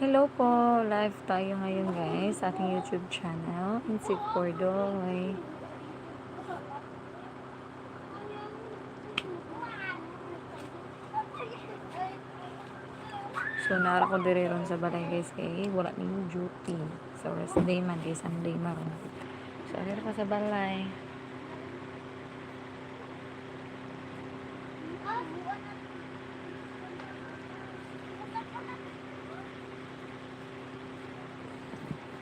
Hello po, live tayo ngayon guys sa ating YouTube channel, Insig Cordoy. So, nara ko dire ron sa balay guys kay wala ni duty. So, rest day man guys, Sunday maron. So, dire pa sa balay.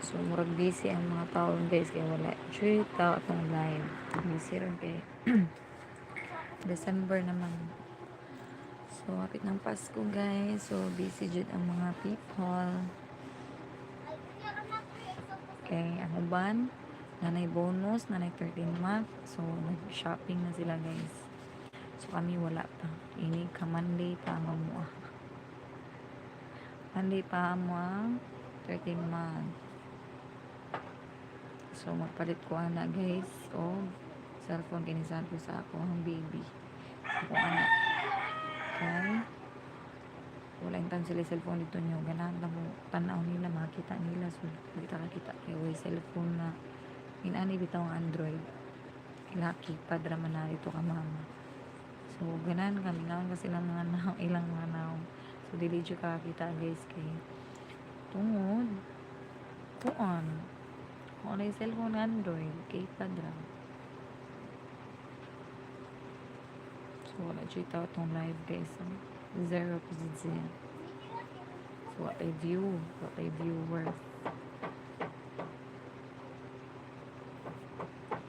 So, murag busy ang mga tao guys kaya wala. Joy tao atong live. Busy ron kay December naman. So, kapit ng Pasko guys. So, busy jud ang mga people. Okay, ang uban, nanay bonus, nanay 13 month. So, nag-shopping na sila guys. So, kami wala pa. Ini ka Monday pa mo mo. Monday pa mo ang 13 month. So, magpalit ko ana guys. O, cellphone kinisan ko sa ako ang baby. So, kung Okay. Wala yung sila cellphone dito nyo. Ganahan lang mo tanaw nila, makita nila. So, kita kita kay way cellphone na inani bitaw ang Android. Lucky pa drama na ito ka mama. So, ganahan kami naman kasi lang mga naw, ilang mga naw. So, dili dyo kakita guys kay tungod. Tuon. Kung ano yung cellphone Android, kay padra. Wala itaw itong live guys. So, zero position. So, what I view, what I viewer.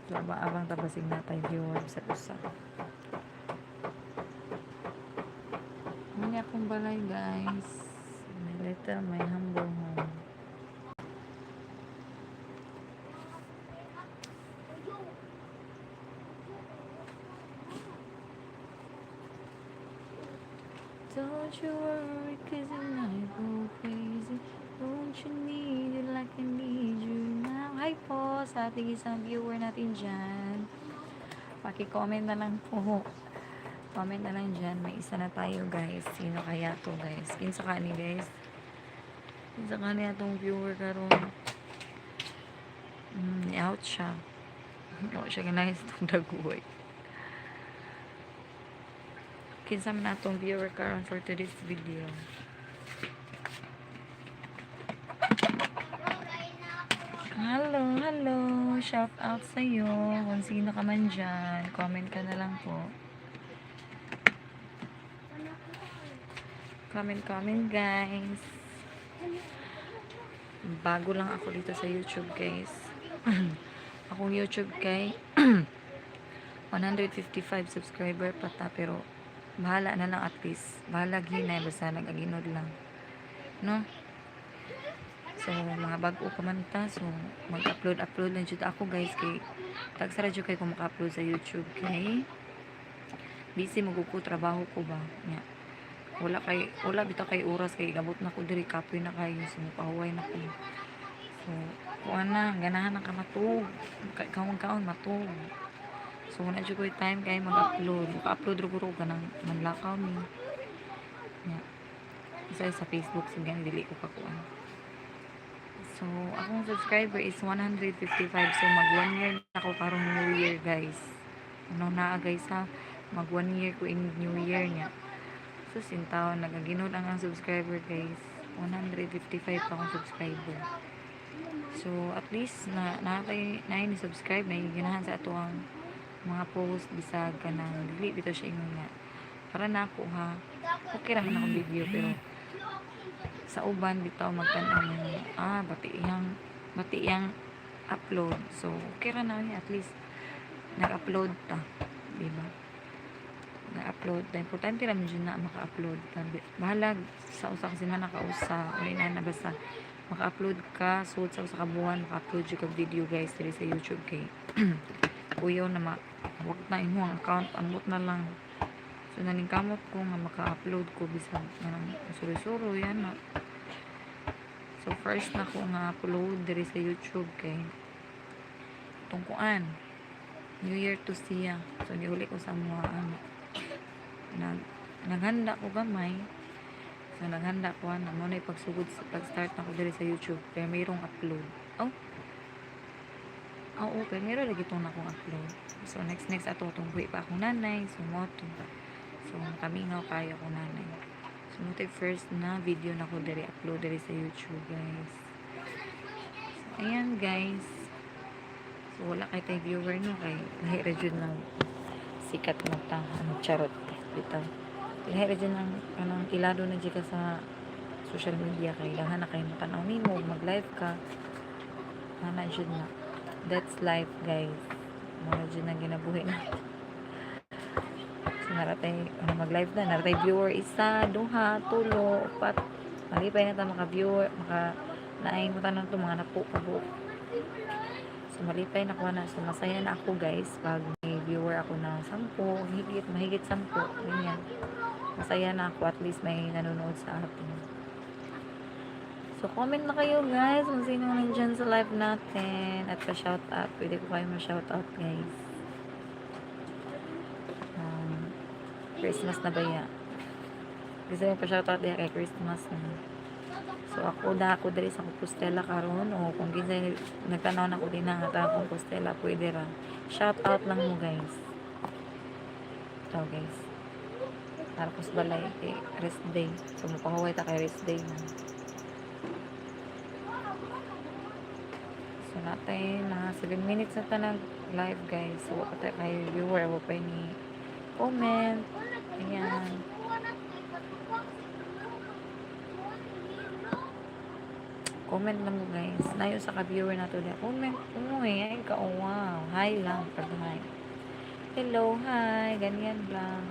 So, abang tabasig na tayo viewer sa usa. May akong balay guys. May little, may humble Don't you worry, cause I might go crazy. Don't you need it like I need you now? Hi po sa ating isang viewer natin dyan. Paki-comment na lang po. Comment na lang dyan. May isa na tayo guys. Sino kaya to guys? Kinsa ka ni guys? Kinsa ka niya tong viewer karon? Hmm, out siya. Out siya ganahis tong daguay. Kinsa man atong viewer karon for today's video. Hello, hello. Shout out sa iyo. Kung sino ka man dyan, comment ka na lang po. Comment, comment guys. Bago lang ako dito sa YouTube guys. Akong YouTube kay 155 subscriber pa ta pero bahala na lang at least. Bahala ginay basta nagaginod lang. No? So mga bago pa man ta so mag upload upload lang jud ako guys. Kay tagsara jud kay kung maka-upload sa YouTube kay. Busy mo ko trabaho ko ba? Nya. Wala kay wala bitaw kay oras kay gabot na ko diri kapoy na kayo so pahuway na ko. So kuan na ganahan na ka matug kaon kaon matug So, wala dyan ko yung time kaya mag-upload. Maka-upload rin ko ng manlakaw ni. Yeah. Isa sa Facebook, so ganyan, dili ko kakuan. So, akong subscriber is 155. So, mag 1 year na ako karong New Year, guys. Ano na, guys, ha? Mag 1 year ko in New Year niya. So, sintaw, nagaginod ang ang subscriber, guys. 155 pa akong subscriber. So, at least, na, na, na, na, na subscribe na ginahan sa ato ang mga post bisag ka ng dili bitaw siya ingon nga para na ako ha? Okay ra man akong video pero sa uban bitaw magtan-aw ah bati iyang bati iyang upload. So okay ra na at least nag-upload ta di ba? Na-upload ta importante ra jud na maka-upload ta. Bahala sa usa kasi man nakausa uli na na basta maka-upload ka suot sa usa ka buwan maka-upload jud kag video guys diri sa YouTube kay kuyaw na ma wag na imo ang account ambot na lang so naningkamot ko nga maka-upload ko bisag nang suro-suro yan na so first na ko nga upload diri sa YouTube kay tungkuan. New Year to siya. So giuli ko sa mga ano. Nag naghanda ko gamay. So naghanda ko na mo pagsugod sa pag-start na ko diri sa YouTube kaya mayroong upload. Oh. Oo, okay. Meron lagi itong akong upload. So, next, next ato itong buhi pa akong nanay. So, mo to. So, kami nga kaya ko nanay. So, mo to yung first na video na ko diri upload diri sa YouTube, guys. So, ayan, guys. So, wala kay tay viewer no kay lahira jud ng sikat mo ta ano charot bitaw lahira jud ng anong ilado na ka sa social media kay dahan na kay matanaw nimo mag-live ka hana jud na that's life guys. Mga dyan na ginabuhi na so naratay ano mag live na. Naratay viewer isa duha tulo upat. Malipay na ta maka viewer maka naay mo tanong to mga napo kabo so malipay na ko na. So masaya na ako guys pag may viewer ako na sampo higit mahigit sampo ganyan. Masaya na ako. At least may nanonood sa atin So, comment na kayo guys kung sino nandyan sa live natin at pa-shout out. Pwede ko kayo ma-shout out guys. Um, Christmas na ba ya? Gusto mo pa-shout out diya kay Christmas na. So, ako da ako dali sa Compostela karon o kung ginsa nagtanaw na ko din na nga ta Compostela, pwede ra. Shout out lang mo guys. Ito guys. Tapos balay, eh, rest day. So, mapahuway ta kay rest day na. Natin, mga 7 minutes na tanag live, guys. So, wala tayo kay viewer. Wala pa ni comment. Ayan. Comment lang guys. Nayo sa ka-viewer na to. Comment. Umuwi. Ay, ka. Oh, wow. Hi lang. Pag hi. Hello, hi. Ganyan lang.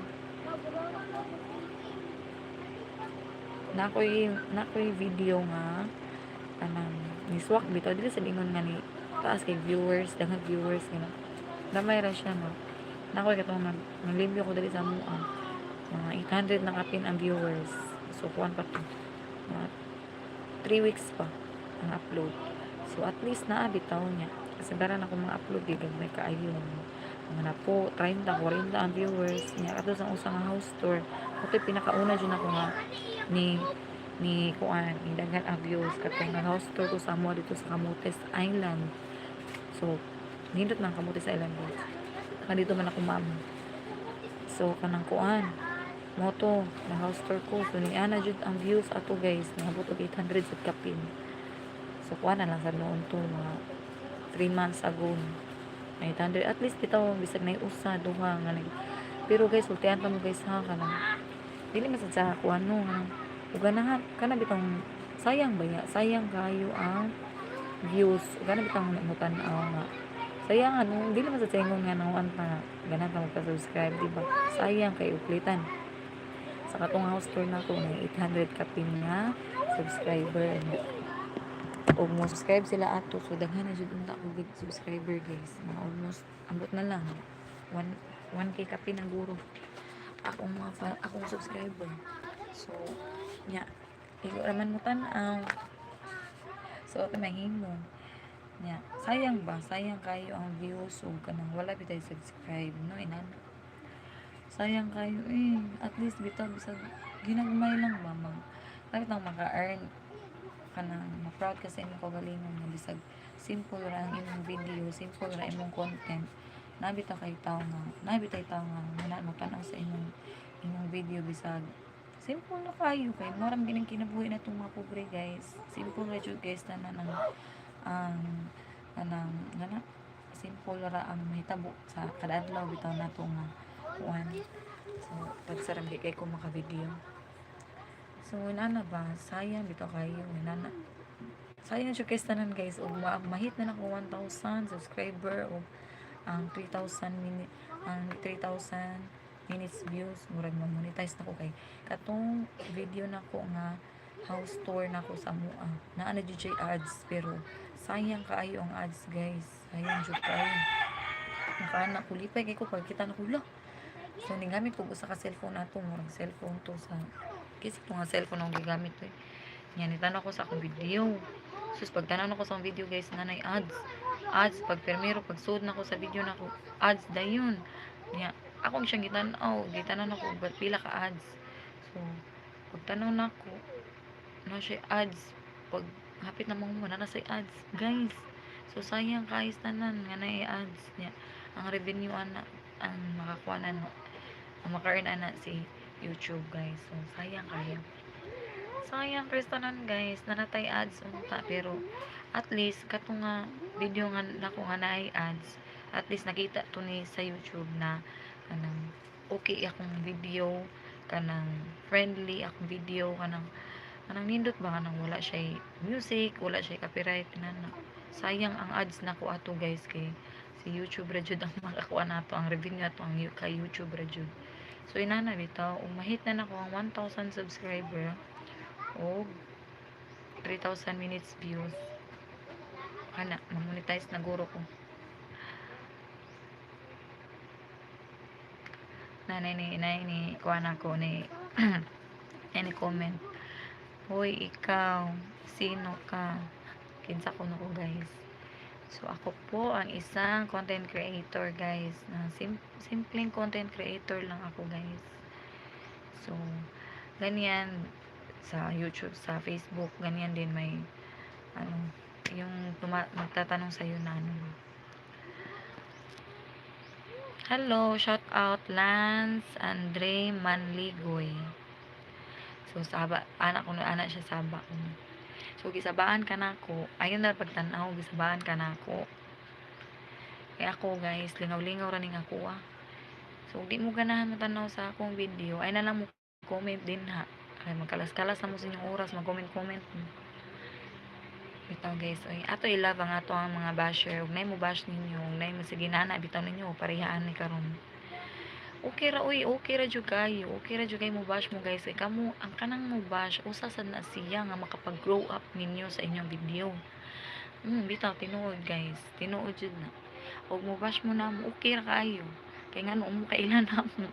Nakoy, nakoy video nga. Niswak bitaw. Dili sa lingon nga ni taas kay viewers daghang viewers gina damay ra siya no? Nako katong nag naglibyo ko dili sa mo mga 800 na kapin ang viewers. So kuan pa to. Mga 3 weeks pa ang upload. So at least naa bitaw niya. Kasi dara na ko mga upload di gagmay kaayo mga na po 30 40 ang viewers niya. Kato sa usang house tour. Ito pinakauna dyan ako nga ni ni kuan ni dagan ang views katong nag house tour ko sa mo dito sa Camotes Island. So nindot ng Camotes Island guys Saka dito man ako ma'am. So kanang kuan moto na house tour ko. So ni ana jud ang views ato guys. Nabot og 800 sa kapin. So kuan na lang sa noon to mga 3 months ago. Na 800 at least bitaw bisag na usa duha nga pero guys ultihan ta mo guys ha kanang dili man sa kuan no kanang ug kana bitong sayang ba ya sayang kayo ang views. Ug kana bitong mutan-aw nga. Sayang ano dili man sa tingon nga nawan pa. Ganahan ka magpa-subscribe di ba? Sayang kay uplitan. Sa katong house tour na ko na 800 kapin nga subscriber og mo subscribe sila ato. So daghan na jud unta ko big subscriber guys. Mga almost ambot na lang. 1 1k kapin ang guro. Akong mga fa- akong subscriber. So nya igo raman mo tan-aw mahimo nya sayang ba? Sayang kayo ang views ug kanang wala bitay subscribe no inan? Sayang kayo eh at least bitaw bisag ginagmay lang ba mag dapat ang maka-earn kanang ma-proud kasi imong kagalingon nga bisag simple ra ang imong video simple ra imong content. Nabita kay tao nga nabitay tao nga muna mo tanaw sa imong imong video bisag simple na kayo kay moram ginang kinabuhi na itong mga pobre guys. Simple ra jud guys na na ng ang kanang ngana simple ra ang mahitabo sa kada adlaw bitaw nato nga kuan so pagsaram di kay ko maka video so nana ba? Sayang bitaw kayo nana sayang siya guys tanan guys ug ma mahit na nako 1000 subscriber ug ang 3,000 minute ang 3,000 minutes views murag ma-monetize na ko kay katong video na ko nga house tour na ko sa mua na ano DJ ads pero sayang kaayo ang ads guys sayang jud kaayo nakana ko lipay kay ko pag kita na ko la so ning gamit ko sa ka cellphone nato murag cellphone to sa kasi ito nga cellphone ang gigamit to eh Yan, itanong ko sa akong video. Sus, pag tanan ko sa video guys, nanay ads. Ads, pag permero, pag suod na ko sa video na ko, ads dayon. Yan, ako siyang gitanaw, gitanan ako, ba't pila ka ads. So, pag tanaw na ko, na siya ads. Pag hapit na mo, na sa ads. Guys, so sayang guys, tanan, nga na ads. Yan, ang revenue ana, ang makakuha na, ang maka-earn ana si YouTube guys. So, sayang kayo sayang kristanan guys nanatay ads unta pero at least kato nga video nga nako nga naay ads at least nakita to ni sa YouTube na kanang okay akong video kanang friendly akong video kanang kanang nindot ba kanang wala siya music wala siya copyright na sayang ang ads nako ato guys kay si YouTube ra ang makakuha nato ang revenue ato ang kay YouTube ra so inana bitaw ug mahit na nako ang 1000 subscriber o 3,000 minutes views. Kana mamonetize na guro ko nanay ni inay ni kuha na ko ni any comment. Hoy ikaw sino ka? Kinsa ko ko guys? So ako po ang isang content creator guys. Na sim simpleng content creator lang ako guys. So ganyan sa YouTube, sa Facebook, ganyan din may ano, yung magtatanong sa na ano. Hello, shout out Lance Andre Manligoy. So saba, anak ko anak siya saba ko. So gisabaan ka na ako. Ayun na pagtanaw, gisabaan ka na ako. Kaya ako guys, lingaw-lingaw ra ning ako ah. So di mo ganahan matanaw sa akong video, ay na lang mo comment din ha ay magkalas-kalas na mo sa inyong oras mag-comment-comment bitaw guys. Oy ato i-love ang ato ang mga basher. Ug nay mo bash ninyo. Ug mo sige nana bitaw ninyo. Parehaan ni karon. Okay ra oy okay ra jud kayo okay ra jud kayo mo bash mo guys. Kay kamo ang kanang mo bash usa sad na siya nga makapag-grow up ninyo sa inyong video. Mm, bitaw tinuod guys. Tinuod jud na. Ug mo bash mo na mo. Okay ra kayo. Kay nga mo kailan na mo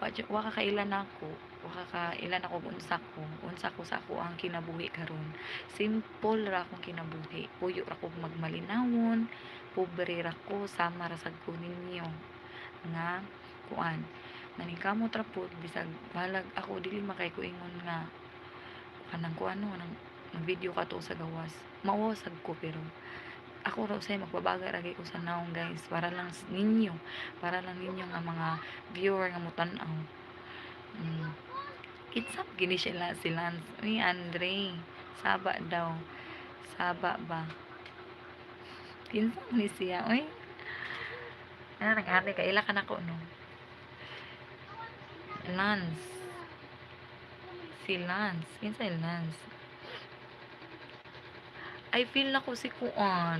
wa jud- wa ka kailan ako wa ka ilan ako unsa ko unsa ko sa ako ang kinabuhi karon. Simple ra akong kinabuhi. Puyo ra ko magmalinawon pobre ra ko sama ra sad ko ninyo. Nga kuan naningkamot ra pud bisag balag ako dili makay ko ingon nga kanang kuan no nang video ka to sa gawas. Mawasag ko pero ako raw say magbabaga ra ko sa naong guys para lang ninyo para lang ninyo nga mga viewer nga mutan-aw mm. Kinsa gini sila si Lance. Uy, Andre. Saba daw. Saba ba? Kinsa ni siya? Uy. Ano nang ate kaila ka na ko no? Lance. Si Lance. Kinsa Lance? I feel na ko si Kuan.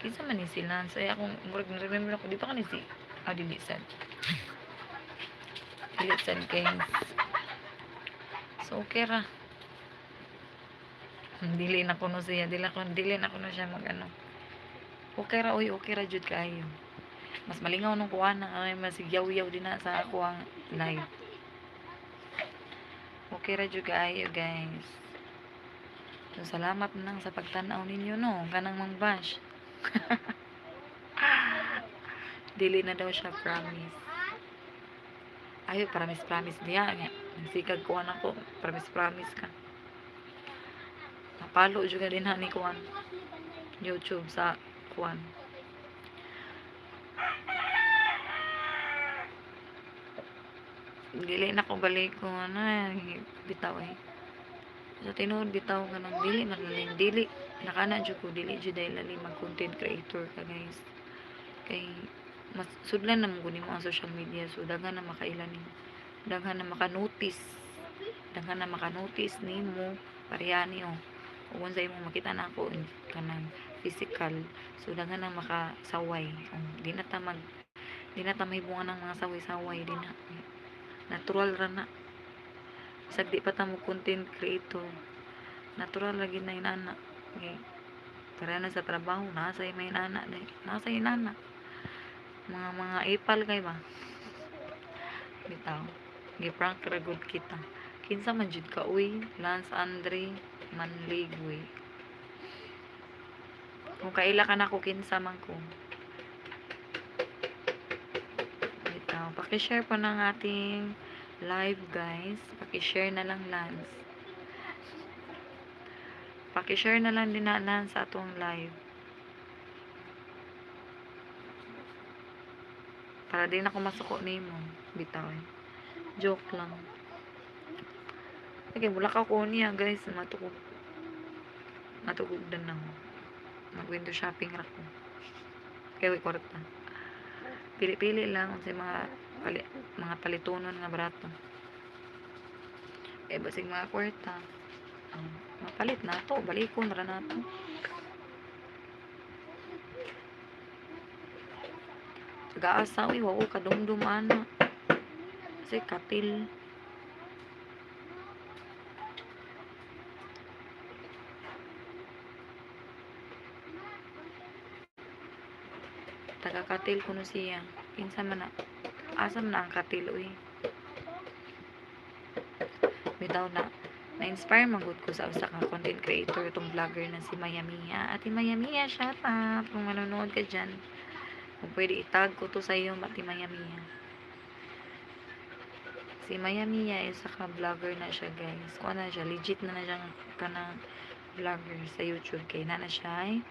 Kinsa man ni si Lance? Ay akong remember ako. Di pa ka ni si Ah, dili sad. Dili sad kay So okay ra. Dili na kuno siya, dili kuno, dili na kuno siya magano. Okay ra, uy, okay ra jud kaayo. Mas malingaw nung kuha na ay masigyaw-yaw din na sa ako ang live. Okay ra jud kaayo, guys. So, salamat nang sa pagtanaw ninyo, no? Kanang mangbash. Dili na daw siya promise. Ay, promise, promise nga. Sigag kuhan ako. Promise, promise ka. Napalo juga din ha ni kuhan. YouTube sa kuhan. Dili na ko balik ko ano eh. Bitaw eh. Sa tinuod bitaw ka ng dili malalim. Dili. Nakana jud ko. Dili jud dahil lalim mag content creator ka guys. Kay mas sudlan na mo mo ang social media so daghan na makailan nimo daghan na maka-notice daghan na maka-notice nimo pareha niyo kung unsa imong makita na ako kanang physical so daghan na makasaway um, di na ta di na ta mahibungan ng mga saway-saway di na natural ra na bisag di pa ta mo content creator natural lagi na inana okay. para na sa trabaho nasa may inana dahil nasa inana mga mga ipal kay ba bitaw Giprank ra kita. Kinsa man jud ka uy, Lance Andre Manlig uy. Kung kaila ka na ko kinsa man ko. Ito, paki-share po ng ating live guys. Paki-share na lang Lance. Paki-share na lang din na Lance sa atong live. Para din ako masuko nimo. Bitaw. eh. Joke lang. Okay, wala ka ko niya guys. Matugog. Matugog din ako. Mag-window shopping ra ko. Kaya wait. Pili-pili lang sa mga pali, mga palitunon nga barato. Eh, basig mga kwarta. Um, mapalit na to. Balikon ra na to. Gaasa, uy, wako kadumdum ana. Kasi katil. Taga katil kuno siya. Kinsa man na. Asa man na ang katil, uy. Bitaw na. Na-inspire man gud ko sa usa ka content creator itong vlogger na si Maya Mia. Ate Maya Mia, shout out kung manonood ka dyan. Kung pwede itag ko to sa iyo, Ate Maya Mia. Si Maya Mia isa ka vlogger na siya guys. Kung ano na siya, legit na na siyang kanang vlogger sa YouTube. Kaya na na siya ay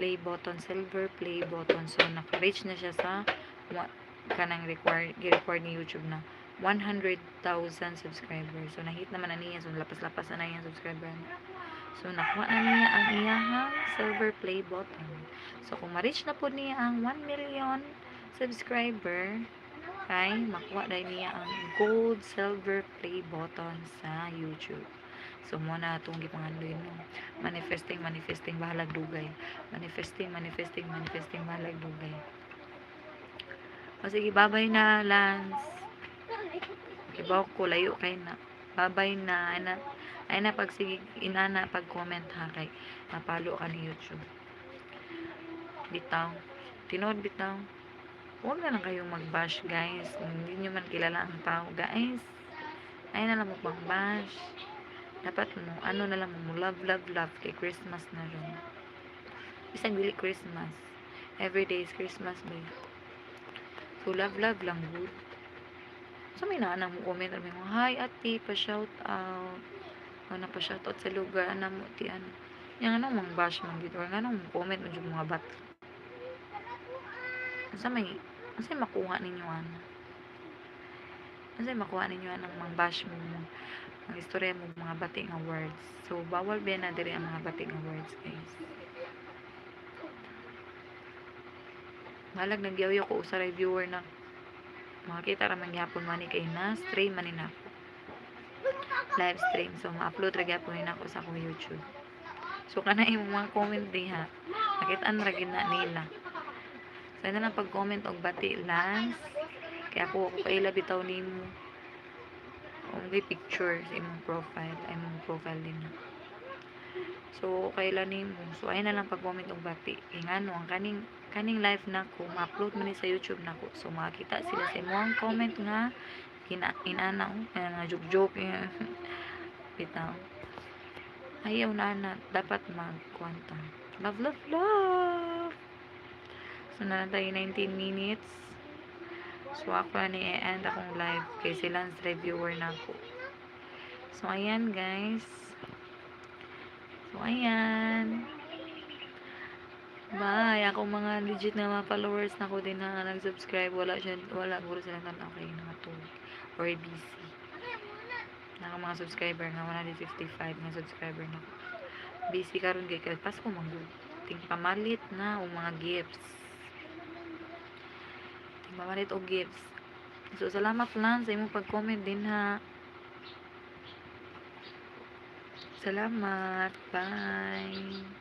play button, silver play button. So, naka-reach na siya sa kanang required, required ni YouTube na 100,000 subscribers. So, nahit naman na niya. So, lapas-lapas na na yung subscriber. So, nakuha na niya ang iyahang silver play button. So, kung ma-reach na po niya ang 1 million subscriber, kay makuha na niya ang gold silver play button sa YouTube. So, muna itong gipangandoy no. Manifesting, manifesting, bahalag dugay. Manifesting, manifesting, manifesting, bahalag dugay. O sige, babay na, Lance. Ibaw ko, layo kay na. Babay na, ay na, ay na pag sige, inana, pag comment ha, kay napalo ka ni YouTube. Bitaw. Tinood bitaw. Huwag na lang kayong mag-bash, guys. Hindi nyo man kilala ang tao, guys. Ay na lang mo pang-bash. Dapat mo, ano na lang mo, love, love, love. Kay Christmas na rin. Isang dili Christmas. Every day is Christmas, babe. So, love, love lang, good. So, may naanang mo comment, may mo, hi, ate, pa-shout out. O, na pa-shout out sa lugar, ano mo, ti, ano. Yang ano, mang bash, mang dito. Or mo comment, mo yung mga bat. Asa may, asa makuha ninyo, ano. Asa makuha ninyo, anong mang bash mo, mo ang istorya mo mga bating nga words. So, bawal ba na diri ang mga bating nga words, guys. Malag nagyaw ko sa reviewer na makakita ra man gyapon man kay na stream man nako. Live stream. So, ma-upload ra gyapon ni nako sa akong YouTube. So, kana imong mga comment diha. Nakitaan ra gid na nila. So, na lang pag-comment og bati Lance. Kaya ako ako kaila bitaw nimo only picture sa imong profile imong profile din so kailan nimo so ay na lang pag-comment og bati. Ingano ang kaning kaning live nako ma-upload man sa YouTube nako so makita sila sa imong comment nga kina inana oh nga joke joke bitaw ayaw na na dapat magkwanta. Love love love! So na lang tayo 19 minutes. So, ako na ni-end akong live kay silang reviewer na ako. So, ayan guys. So, ayan. Bye. Ako mga legit na mga followers na ko din na nag-subscribe. Wala siya, wala. Guro sila na okay na to Or busy. Naka mga subscriber nga 155 na subscriber na ko. Busy karon kay kay Pasko manggod. Ting pamalit na o mga gifts mamalit og gifts. So, salamat lang sa imong pag-comment din ha. Salamat. Bye.